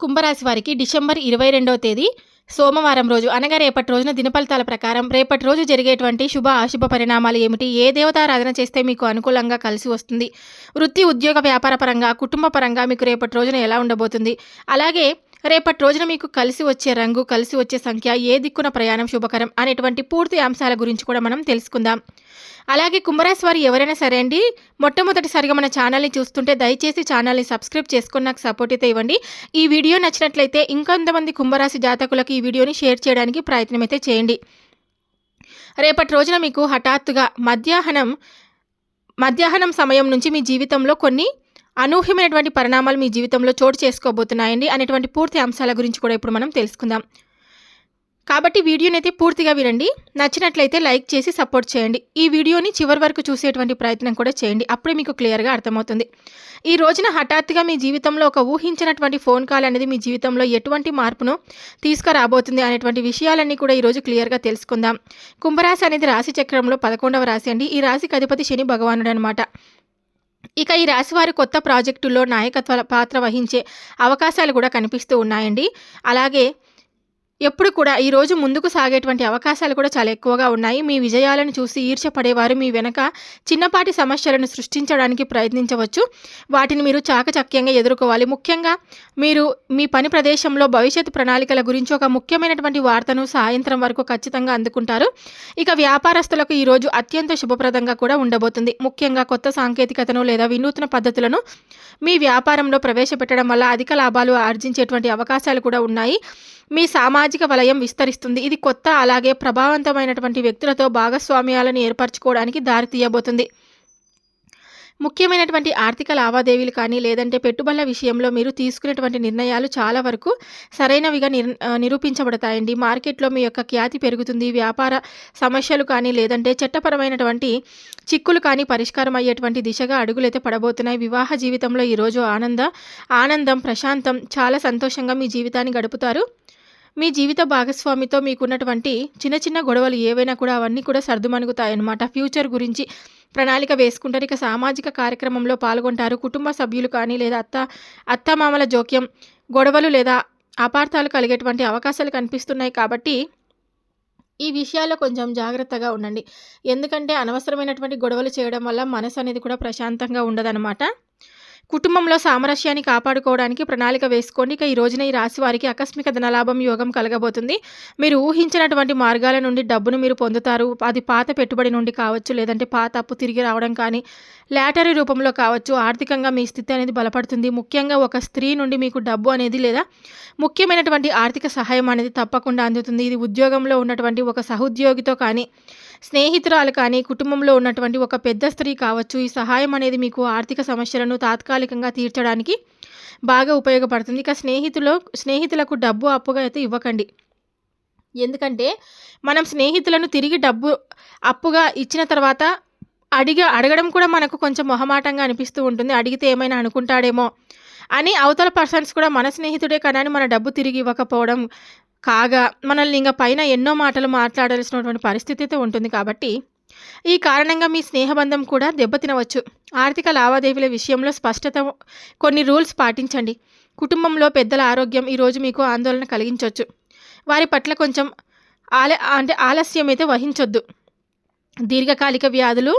కుంభరాశి వారికి డిసెంబర్ ఇరవై రెండవ తేదీ సోమవారం రోజు. అనగా రేపటి రోజున దినఫలితాల ప్రకారం రేపటి రోజు జరిగేటువంటి శుభ అశుభ పరిణామాలు ఏమిటి? ఏ దేవతారాధన చేస్తే మీకు అనుకూలంగా కలిసి వస్తుంది? వృత్తి ఉద్యోగ వ్యాపార పరంగా కుటుంబ పరంగా మీకు రేపటి రోజున ఎలా ఉండబోతుంది? అలాగే రేపటి రోజున మీకు కలిసి వచ్చే రంగు కలిసి వచ్చే సంఖ్య ఏ దిక్కున ప్రయాణం శుభకరం అనేటువంటి పూర్తి అంశాల గురించి కూడా మనం తెలుసుకుందాం. అలాగే కుంభరాశి వారు ఎవరైనా సరే అండి మొట్టమొదటిసారిగా మన ఛానల్ని చూస్తుంటే దయచేసి ఛానల్ని సబ్స్క్రైబ్ చేసుకుని నాకు సపోర్ట్ అయితే ఇవ్వండి. ఈ వీడియో నచ్చినట్లయితే ఇంకొంతమంది కుంభరాశి జాతకులకు ఈ వీడియోని షేర్ చేయడానికి ప్రయత్నం అయితే చేయండి. రేపటి రోజున మీకు హఠాత్తుగా మధ్యాహ్నం మధ్యాహ్నం సమయం నుంచి మీ జీవితంలో కొన్ని అనూహ్యమైనటువంటి పరిణామాలు మీ జీవితంలో చోటు చేసుకోబోతున్నాయండి అనేటువంటి పూర్తి అంశాల గురించి కూడా ఇప్పుడు మనం తెలుసుకుందాం. కాబట్టి వీడియోని అయితే పూర్తిగా వినండి. నచ్చినట్లయితే లైక్ చేసి సపోర్ట్ చేయండి. ఈ వీడియోని చివరి వరకు చూసేటువంటి ప్రయత్నం కూడా చేయండి. అప్పుడే మీకు క్లియర్గా అర్థమవుతుంది. ఈ రోజున హఠాత్తుగా మీ జీవితంలో ఒక ఊహించినటువంటి ఫోన్ కాల్ అనేది మీ జీవితంలో ఎటువంటి మార్పును తీసుకురాబోతుంది అనేటువంటి విషయాలన్నీ కూడా ఈరోజు క్లియర్గా తెలుసుకుందాం. కుంభరాశి అనేది రాశి చక్రంలో పదకొండవ రాశి అండి. ఈ రాశికి అధిపతి శని భగవానుడు అనమాట ఇక ఈ రాశి వారి కొత్త ప్రాజెక్టుల్లో నాయకత్వ పాత్ర వహించే అవకాశాలు కూడా కనిపిస్తూ ఉన్నాయండి. అలాగే ఎప్పుడు కూడా ఈ రోజు ముందుకు సాగేటువంటి అవకాశాలు కూడా చాలా ఎక్కువగా ఉన్నాయి. మీ విజయాలను చూసి ఈర్చపడేవారు మీ వెనక చిన్నపాటి సమస్యలను సృష్టించడానికి ప్రయత్నించవచ్చు. వాటిని మీరు చాకచక్యంగా ఎదుర్కోవాలి. ముఖ్యంగా మీరు మీ పని ప్రదేశంలో భవిష్యత్తు ప్రణాళికల గురించి ఒక ముఖ్యమైనటువంటి వార్తను సాయంత్రం వరకు ఖచ్చితంగా అందుకుంటారు. ఇక వ్యాపారస్తులకు ఈరోజు అత్యంత శుభప్రదంగా కూడా ఉండబోతుంది. ముఖ్యంగా కొత్త సాంకేతికతను లేదా వినూత్న పద్ధతులను మీ వ్యాపారంలో ప్రవేశపెట్టడం వల్ల అధిక లాభాలు ఆర్జించేటువంటి అవకాశాలు కూడా ఉన్నాయి. మీ సామాజిక వలయం విస్తరిస్తుంది. ఇది కొత్త అలాగే ప్రభావవంతమైనటువంటి వ్యక్తులతో భాగస్వామ్యాలను ఏర్పరచుకోవడానికి దారితీయబోతుంది ముఖ్యమైనటువంటి ఆర్థిక లావాదేవీలు కానీ లేదంటే పెట్టుబడుల విషయంలో మీరు తీసుకునేటువంటి నిర్ణయాలు చాలా వరకు సరైనవిగా నిర్ నిరూపించబడతాయండి. మార్కెట్లో మీ యొక్క ఖ్యాతి పెరుగుతుంది. వ్యాపార సమస్యలు కానీ లేదంటే చట్టపరమైనటువంటి చిక్కులు కానీ పరిష్కారం అయ్యేటువంటి దిశగా అడుగులైతే పడబోతున్నాయి. వివాహ జీవితంలో ఈరోజు ఆనంద ఆనందం ప్రశాంతం చాలా సంతోషంగా మీ జీవితాన్ని గడుపుతారు. మీ జీవిత భాగస్వామితో మీకున్నటువంటి చిన్న చిన్న గొడవలు ఏవైనా కూడా అవన్నీ కూడా సర్దుమణుగుతాయన్నమాట. ఫ్యూచర్ గురించి ప్రణాళిక వేసుకుంటారు. ఇక సామాజిక కార్యక్రమంలో పాల్గొంటారు. కుటుంబ సభ్యులు కానీ లేదా అత్త అత్తమామల జోక్యం గొడవలు లేదా అపార్థాలు కలిగేటువంటి అవకాశాలు కనిపిస్తున్నాయి కాబట్టి ఈ విషయాల్లో కొంచెం జాగ్రత్తగా ఉండండి. ఎందుకంటే అనవసరమైనటువంటి గొడవలు చేయడం వల్ల మనసు అనేది కూడా ప్రశాంతంగా ఉండదన్నమాట. కుటుంబంలో సామరస్యాన్ని కాపాడుకోవడానికి ప్రణాళిక వేసుకోండి. ఇక ఈ రోజున ఈ రాశి వారికి ఆకస్మిక ధనలాభం యోగం కలగబోతుంది. మీరు ఊహించినటువంటి మార్గాల నుండి డబ్బును మీరు పొందుతారు. అది పాత పెట్టుబడి నుండి కావచ్చు లేదంటే పాత అప్పు తిరిగి రావడం కానీ లాటరీ రూపంలో కావచ్చు. ఆర్థికంగా మీ స్థితి అనేది బలపడుతుంది. ముఖ్యంగా ఒక స్త్రీ నుండి మీకు డబ్బు అనేది లేదా ముఖ్యమైనటువంటి ఆర్థిక సహాయం అనేది తప్పకుండా అందుతుంది. ఇది ఉద్యోగంలో ఉన్నటువంటి ఒక సహోద్యోగితో కానీ స్నేహితురాలు కానీ కుటుంబంలో ఉన్నటువంటి ఒక పెద్ద స్త్రీ కావచ్చు ఈ సహాయం అనేది మీకు ఆర్థిక సమస్యలను తాత్కాలికంగా తీర్చడానికి బాగా ఉపయోగపడుతుంది. ఇక స్నేహితులు స్నేహితులకు డబ్బు అప్పుగా అయితే ఇవ్వకండి. ఎందుకంటే మనం స్నేహితులను తిరిగి డబ్బు అప్పుగా ఇచ్చిన తర్వాత అడిగ అడగడం కూడా మనకు కొంచెం మొహమాటంగా అనిపిస్తూ ఉంటుంది. అడిగితే ఏమైనా అనుకుంటాడేమో అని అవతల పర్సన్స్ కూడా మన స్నేహితుడే కదా అని మన డబ్బు తిరిగి ఇవ్వకపోవడం కాగా మనల్ని ఇంకా పైన ఎన్నో మాటలు మాట్లాడాల్సినటువంటి పరిస్థితి అయితే ఉంటుంది కాబట్టి ఈ కారణంగా మీ స్నేహబంధం కూడా దెబ్బతినవచ్చు. ఆర్థిక లావాదేవీల విషయంలో స్పష్టత కొన్ని రూల్స్ పాటించండి. కుటుంబంలో పెద్దల ఆరోగ్యం ఈరోజు మీకు ఆందోళన కలిగించవచ్చు వారి పట్ల కొంచెం ఆల అంటే ఆలస్యం అయితే వహించొద్దు. దీర్ఘకాలిక వ్యాధులు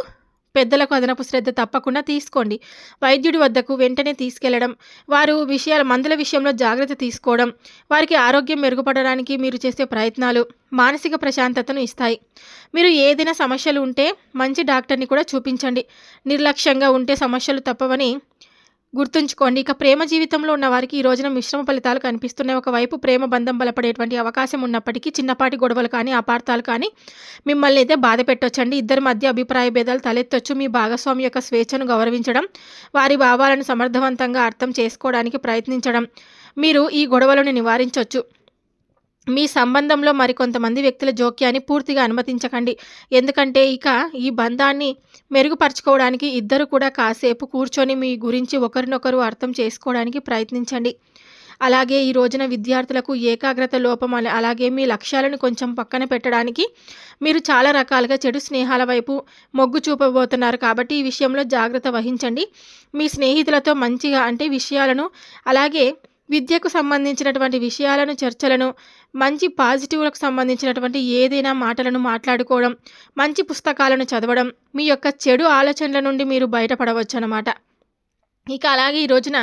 పెద్దలకు అదనపు శ్రద్ధ తప్పకుండా తీసుకోండి. వైద్యుడి వద్దకు వెంటనే తీసుకెళ్ళడం వారు విషయాల మందుల విషయంలో జాగ్రత్త తీసుకోవడం వారికి ఆరోగ్యం మెరుగుపడడానికి మీరు చేసే ప్రయత్నాలు మానసిక ప్రశాంతతను ఇస్తాయి. మీరు ఏదైనా సమస్యలు ఉంటే మంచి డాక్టర్ని కూడా చూపించండి. నిర్లక్ష్యంగా ఉంటే సమస్యలు తప్పవని గుర్తుంచుకోండి. ఇక ప్రేమ జీవితంలో ఉన్న వారికి ఈ రోజున మిశ్రమ ఫలితాలు కనిపిస్తున్నాయి. ఒకవైపు ప్రేమ బంధం బలపడేటువంటి అవకాశం ఉన్నప్పటికీ చిన్నపాటి గొడవలు కానీ అపార్థాలు కానీ మిమ్మల్ని అయితే బాధ పెట్టొచ్చండి. ఇద్దరి మధ్య అభిప్రాయ భేదాలు తలెత్తొచ్చు. మీ భాగస్వామి యొక్క స్వేచ్ఛను గౌరవించడం వారి భావాలను సమర్థవంతంగా అర్థం చేసుకోవడానికి ప్రయత్నించడం మీరు ఈ గొడవలను నివారించవచ్చు మీ సంబంధంలో మరికొంతమంది వ్యక్తుల జోక్యాన్ని పూర్తిగా అనుమతించకండి. ఎందుకంటే ఇక ఈ బంధాన్ని మెరుగుపరచుకోవడానికి ఇద్దరు కూడా కాసేపు కూర్చొని మీ గురించి ఒకరినొకరు అర్థం చేసుకోవడానికి ప్రయత్నించండి. అలాగే ఈ రోజున విద్యార్థులకు ఏకాగ్రత లోపం అలాగే మీ లక్ష్యాలను కొంచెం పక్కన పెట్టడానికి మీరు చాలా రకాలుగా చెడు స్నేహాల వైపు మొగ్గు చూపబోతున్నారు. కాబట్టి ఈ విషయంలో జాగ్రత్త వహించండి. మీ స్నేహితులతో మంచిగా అంటే విషయాలను అలాగే విద్యకు సంబంధించినటువంటి విషయాలను చర్చలను మంచి పాజిటివ్లకు సంబంధించినటువంటి ఏదైనా మాటలను మాట్లాడుకోవడం మంచి పుస్తకాలను చదవడం మీ యొక్క చెడు ఆలోచనల నుండి మీరు బయటపడవచ్చు అన్నమాట ఇక అలాగే ఈ రోజున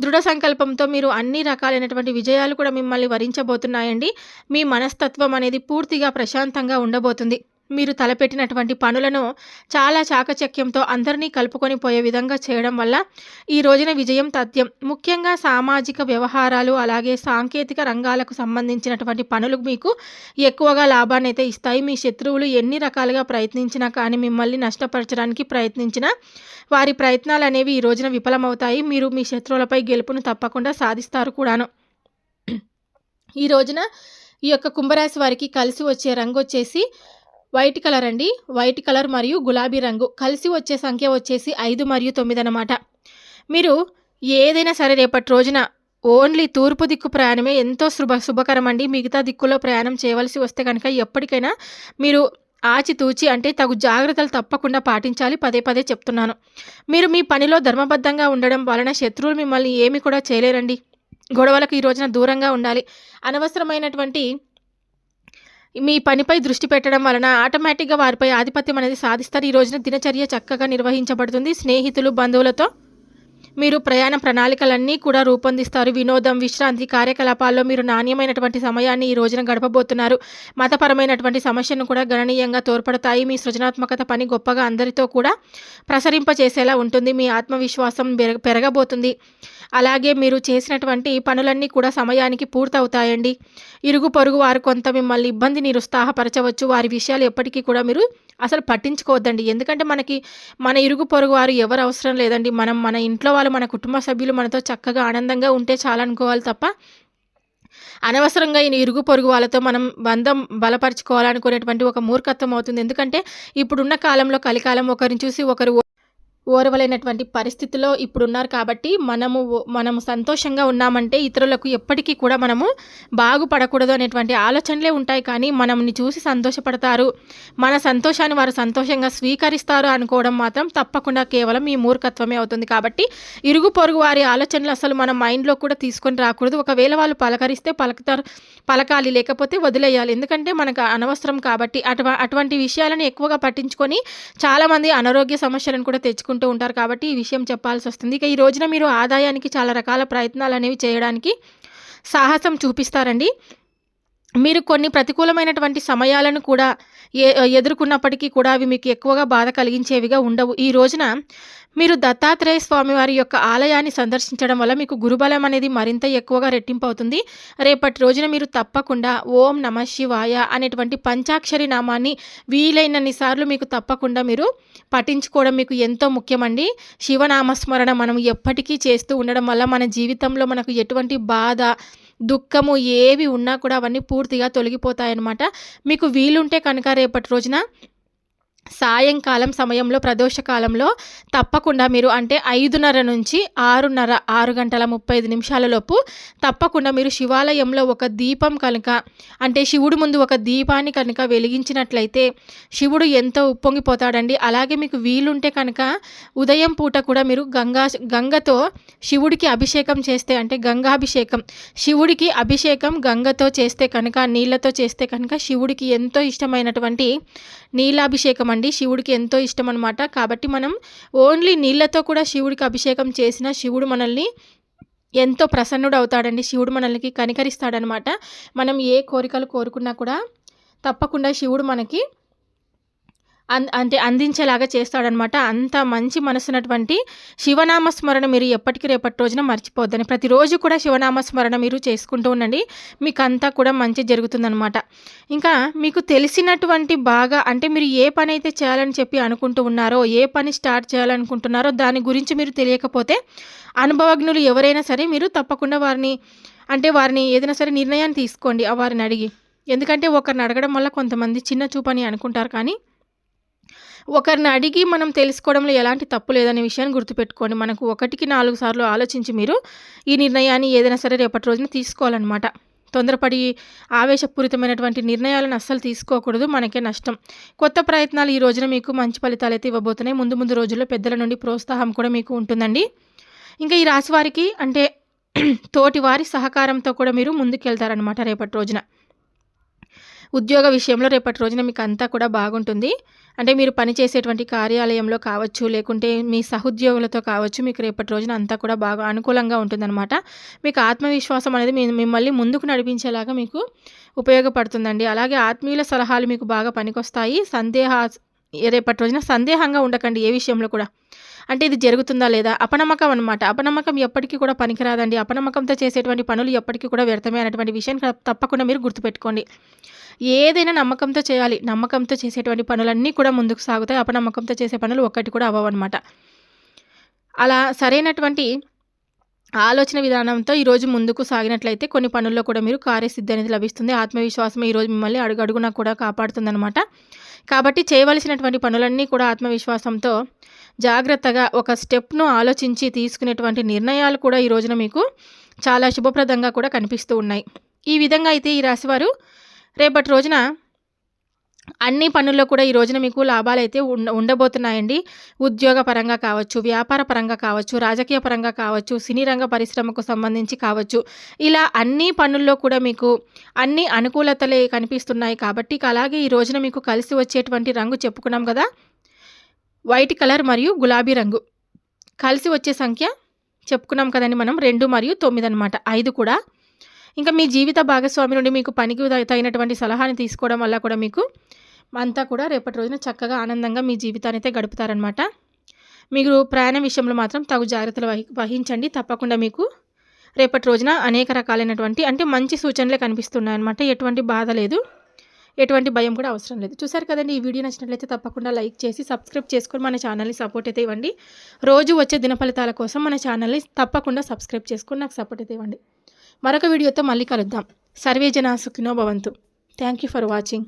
దృఢ సంకల్పంతో మీరు అన్ని రకాలైనటువంటి విజయాలు కూడా మిమ్మల్ని వరించబోతున్నాయండి. మీ మనస్తత్వం అనేది పూర్తిగా ప్రశాంతంగా ఉండబోతుంది. మీరు తలపెట్టినటువంటి పనులను చాలా చాకచక్యంతో అందరినీ కలుపుకొని పోయే విధంగా చేయడం వల్ల ఈ రోజున విజయం తథ్యం. ముఖ్యంగా సామాజిక వ్యవహారాలు అలాగే సాంకేతిక రంగాలకు సంబంధించినటువంటి పనులు మీకు ఎక్కువగా లాభాన్ని అయితే ఇస్తాయి. మీ శత్రువులు ఎన్ని రకాలుగా ప్రయత్నించినా కానీ మిమ్మల్ని నష్టపరచడానికి ప్రయత్నించినా వారి ప్రయత్నాలు అనేవి ఈ రోజున విఫలమవుతాయి. మీరు మీ శత్రువులపై గెలుపును తప్పకుండా సాధిస్తారు కూడాను. ఈ రోజున ఈ యొక్క కుంభరాశి వారికి కలిసి వచ్చే రంగు వచ్చేసి వైట్ కలర్ అండి. వైట్ కలర్ మరియు గులాబీ రంగు. కలిసి వచ్చే సంఖ్య వచ్చేసి ఐదు మరియు తొమ్మిది అనమాట మీరు ఏదైనా సరే రేపటి రోజున ఓన్లీ తూర్పు దిక్కు ప్రయాణమే ఎంతో శుభ శుభకరం అండి మిగతా దిక్కులో ప్రయాణం చేయవలసి వస్తే కనుక ఎప్పటికైనా మీరు ఆచితూచి అంటే తగు జాగ్రత్తలు తప్పకుండా పాటించాలి. పదే పదే చెప్తున్నాను. మీరు మీ పనిలో ధర్మబద్ధంగా ఉండడం వలన శత్రువులు మిమ్మల్ని ఏమి కూడా చేయలేరండి. గొడవలకు ఈ రోజున దూరంగా ఉండాలి. అనవసరమైనటువంటి మీ పనిపై దృష్టి పెట్టడం వలన ఆటోమేటిక్గా వారిపై ఆధిపత్యం అనేది సాధిస్తారు. ఈ రోజున దినచర్య చక్కగా నిర్వహించబడుతుంది. స్నేహితులు బంధువులతో మీరు ప్రయాణ ప్రణాళికలన్నీ కూడా రూపొందిస్తారు. వినోదం విశ్రాంతి కార్యకలాపాల్లో మీరు నాణ్యమైనటువంటి సమయాన్ని ఈ రోజున గడపబోతున్నారు. మతపరమైనటువంటి సమస్యను కూడా గణనీయంగా తోడ్పడతాయి. మీ సృజనాత్మకత పని గొప్పగా అందరితో కూడా ప్రసరింపచేసేలా ఉంటుంది. మీ ఆత్మవిశ్వాసం పెరగబోతుంది. అలాగే మీరు చేసినటువంటి పనులన్నీ కూడా సమయానికి పూర్తవుతాయండి. ఇరుగు పొరుగు వారు కొంత మిమ్మల్ని ఇబ్బంది నిరుత్సాహపరచవచ్చు. వారి విషయాలు ఎప్పటికీ కూడా మీరు అసలు పట్టించుకోవద్దండి. ఎందుకంటే మనకి మన ఇరుగు పొరుగు వారు ఎవరు అవసరం లేదండి. మనం మన ఇంట్లో వాళ్ళు మన కుటుంబ సభ్యులు మనతో చక్కగా ఆనందంగా ఉంటే చాలనుకోవాలి తప్ప అనవసరంగా ఈ ఇరుగు పొరుగు వాళ్ళతో మనం బంధం బలపరుచుకోవాలనుకునేటువంటి ఒక మూర్ఖత్వం అవుతుంది. ఎందుకంటే ఇప్పుడున్న కాలంలో కలికాలం ఒకరిని చూసి ఒకరు ఓర్వలేనటువంటి పరిస్థితిలో ఇప్పుడున్నారు కాబట్టి మనము మనము సంతోషంగా ఉన్నామంటే ఇతరులకు ఎప్పటికీ కూడా మనము బాగుపడకూడదు అనేటువంటి ఆలోచనలే ఉంటాయి కానీ మనల్ని చూసి సంతోషపడతారు. మన సంతోషాన్ని వారు సంతోషంగా స్వీకరిస్తారు అనుకోవడం మాత్రం తప్పకుండా కేవలం ఈ మూర్ఖత్వమే అవుతుంది కాబట్టి ఇరుగు పొరుగు వారి ఆలోచనలు అసలు మన మైండ్లో కూడా తీసుకొని రాకూడదు. ఒకవేళ వాళ్ళు పలకరిస్తే పలకతారు పలకాలి లేకపోతే వదిలేయాలి. ఎందుకంటే మనకు అనవసరం కాబట్టి అటువ అటువంటి విషయాలను ఎక్కువగా పట్టించుకొని చాలామంది అనారోగ్య సమస్యలను కూడా తెచ్చుకుంటారు చేసుకుంటూ ఉంటారు కాబట్టి ఈ విషయం చెప్పాల్సి వస్తుంది. ఇక ఈ రోజున మీరు ఆదాయానికి చాలా రకాల ప్రయత్నాలు అనేవి చేయడానికి సాహసం చూపిస్తారండి. మీరు కొన్ని ప్రతికూలమైనటువంటి సమయాలను కూడా ఎదుర్కొన్నప్పటికీ కూడా అవి మీకు ఎక్కువగా బాధ కలిగించేవిగా ఉండవు. ఈ రోజున మీరు దత్తాత్రేయ స్వామి వారి యొక్క ఆలయాన్ని సందర్శించడం వల్ల మీకు గురుబలం అనేది మరింత ఎక్కువగా రెట్టింపు అవుతుంది. రేపటి రోజున మీరు తప్పకుండా ఓం నమ శివాయ అనేటువంటి పంచాక్షరి నామాన్ని వీలైనన్ని సార్లు మీకు తప్పకుండా మీరు పఠించుకోవడం మీకు ఎంతో ముఖ్యమండి. శివనామస్మరణ మనం ఎప్పటికీ చేస్తూ ఉండడం వల్ల మన జీవితంలో మనకు ఎటువంటి బాధ దుఃఖము ఏవి ఉన్నా కూడా అవన్నీ పూర్తిగా తొలగిపోతాయన్నమాట. మీకు వీలుంటే కనుక రేపటి రోజున సాయంకాలం సమయంలో ప్రదోష కాలంలో తప్పకుండా మీరు అంటే ఐదున్నర నుంచి ఆరున్నర ఆరు గంటల ముప్పై ఐదు నిమిషాలలోపు తప్పకుండా మీరు శివాలయంలో ఒక దీపం కనుక అంటే శివుడు ముందు ఒక దీపాన్ని కనుక వెలిగించినట్లయితే శివుడు ఎంతో ఉప్పొంగిపోతాడండి. అలాగే మీకు వీలుంటే కనుక ఉదయం పూట కూడా మీరు గంగా గంగతో శివుడికి అభిషేకం చేస్తే అంటే గంగాభిషేకం శివుడికి అభిషేకం గంగతో చేస్తే కనుక నీళ్ళతో చేస్తే కనుక శివుడికి ఎంతో ఇష్టమైనటువంటి నీళ్ళాభిషేకం అండి. శివుడికి ఎంతో ఇష్టం అనమాట కాబట్టి మనం ఓన్లీ నీళ్ళతో కూడా శివుడికి అభిషేకం చేసిన శివుడు మనల్ని ఎంతో ప్రసన్నుడు అవుతాడండి. శివుడు మనల్ని కనికరిస్తాడనమాట మనం ఏ కోరికలు కోరుకున్నా కూడా తప్పకుండా శివుడు మనకి అంటే అందించేలాగా చేస్తాడనమాట. అంత మంచి మనసున్నటువంటి శివనామ స్మరణ మీరు ఎప్పటికీ రేపటి రోజున మర్చిపోద్దని ప్రతిరోజు కూడా శివనామ స్మరణ మీరు చేసుకుంటూ ఉండండి. మీకు అంతా కూడా మంచి జరుగుతుందనమాట. ఇంకా మీకు తెలిసినటువంటి బాగా అంటే మీరు ఏ పని అయితే చేయాలని చెప్పి అనుకుంటూ ఉన్నారో ఏ పని స్టార్ట్ చేయాలనుకుంటున్నారో దాని గురించి మీరు తెలియకపోతే అనుభవజ్ఞులు ఎవరైనా సరే మీరు తప్పకుండా వారిని అంటే వారిని ఏదైనా సరే నిర్ణయాన్ని తీసుకోండి వారిని అడిగి. ఎందుకంటే ఒకరిని అడగడం వల్ల కొంతమంది చిన్న చూపని అనుకుంటారు కానీ ఒకరిని అడిగి మనం తెలుసుకోవడంలో ఎలాంటి తప్పు లేదనే విషయాన్ని గుర్తుపెట్టుకోండి. మనకు ఒకటికి నాలుగు సార్లు ఆలోచించి మీరు ఈ నిర్ణయాన్ని ఏదైనా సరే రేపటి రోజున తీసుకోవాలన్నమాట. తొందరపడి ఆవేశపూరితమైనటువంటి నిర్ణయాలను అస్సలు తీసుకోకూడదు. మనకే నష్టం. కొత్త ప్రయత్నాలు ఈ రోజున మీకు మంచి ఫలితాలు అయితే ఇవ్వబోతున్నాయి. ముందు ముందు రోజుల్లో పెద్దల నుండి ప్రోత్సాహం కూడా మీకు ఉంటుందండి. ఇంకా ఈ రాశి వారికి అంటే తోటి వారి సహకారంతో కూడా మీరు ముందుకెళ్తారనమాట రేపటి రోజున. ఉద్యోగ విషయంలో రేపటి రోజున మీకు అంతా కూడా బాగుంటుంది. అంటే మీరు పనిచేసేటువంటి కార్యాలయంలో కావచ్చు లేకుంటే మీ సహోద్యోగులతో కావచ్చు మీకు రేపటి రోజున అంతా కూడా బాగా అనుకూలంగా ఉంటుందన్నమాట. మీకు ఆత్మవిశ్వాసం అనేది మీ మిమ్మల్ని ముందుకు నడిపించేలాగా మీకు ఉపయోగపడుతుందండి. అలాగే ఆత్మీయుల సలహాలు మీకు బాగా పనికొస్తాయి. సందేహ రేపటి రోజున సందేహంగా ఉండకండి ఏ విషయంలో కూడా. అంటే ఇది జరుగుతుందా లేదా? అపనమ్మకం అనమాట అపనమ్మకం ఎప్పటికీ కూడా పనికిరాదండి. అపనమ్మకంతో చేసేటువంటి పనులు ఎప్పటికీ కూడా వ్యర్థమే అనేటువంటి విషయం తప్పకుండా మీరు గుర్తుపెట్టుకోండి. ఏదైనా నమ్మకంతో చేయాలి. నమ్మకంతో చేసేటువంటి పనులన్నీ కూడా ముందుకు సాగుతాయి. అపనమ్మకంతో చేసే పనులు ఒక్కటి కూడా అవ్వవన్నమాట. అలా సరైనటువంటి ఆలోచన విధానంతో ఈరోజు ముందుకు సాగినట్లయితే కొన్ని పనుల్లో కూడా మీరు కార్యసిద్ధి అనేది లభిస్తుంది. ఆత్మవిశ్వాసం ఈరోజు మిమ్మల్ని అడుగడుగునా కూడా కాపాడుతుందనమాట కాబట్టి చేయవలసినటువంటి పనులన్నీ కూడా ఆత్మవిశ్వాసంతో జాగ్రత్తగా ఒక స్టెప్ను ఆలోచించి తీసుకునేటువంటి నిర్ణయాలు కూడా ఈ రోజున మీకు చాలా శుభప్రదంగా కూడా కనిపిస్తూ ఉన్నాయి. ఈ విధంగా అయితే ఈ రాశివారు రేపటి రోజున అన్ని పనుల్లో కూడా ఈ రోజున మీకు లాభాలు అయితే ఉండ ఉండబోతున్నాయండి. ఉద్యోగ పరంగా కావచ్చు వ్యాపార పరంగా కావచ్చు రాజకీయ పరంగా కావచ్చు సినీ రంగ పరిశ్రమకు సంబంధించి కావచ్చు. ఇలా అన్ని పనుల్లో కూడా మీకు అన్ని అనుకూలతలే కనిపిస్తున్నాయి కాబట్టి అలాగే ఈ రోజున మీకు కలిసి వచ్చేటువంటి రంగు చెప్పుకున్నాం కదా? వైట్ కలర్ మరియు గులాబీ రంగు. కలిసి వచ్చే సంఖ్య చెప్పుకున్నాం కదండి మనం రెండు మరియు తొమ్మిది అనమాట ఐదు కూడా. ఇంకా మీ జీవిత భాగస్వామి నుండి మీకు పనికి తగినటువంటి సలహాని తీసుకోవడం వల్ల కూడా మీకు అంతా కూడా రేపటి రోజున చక్కగా ఆనందంగా మీ జీవితాన్ని అయితే గడుపుతారనమాట మీరు ప్రయాణం విషయంలో మాత్రం తగు జాగ్రత్తలు వహి వహించండి. తప్పకుండా మీకు రేపటి రోజున అనేక రకాలైనటువంటి అంటే మంచి సూచనలే కనిపిస్తున్నాయి అనమాట ఎటువంటి బాధ లేదు. ఎటువంటి భయం కూడా అవసరం లేదు. చూసారు కదండి ఈ వీడియో నచ్చినట్లయితే తప్పకుండా లైక్ చేసి సబ్స్క్రైబ్ చేసుకొని మన ఛానల్ని సపోర్ట్ అయితే ఇవ్వండి. రోజు వచ్చే దినఫలితాల కోసం మన ఛానల్ని తప్పకుండా సబ్స్క్రైబ్ చేసుకొని నాకు సపోర్ట్ అయితే ఇవ్వండి. మరొక వీడియోతో మళ్ళీ కలుద్దాం. సర్వే జనా సుఖినో భవంతు. Thank you for watching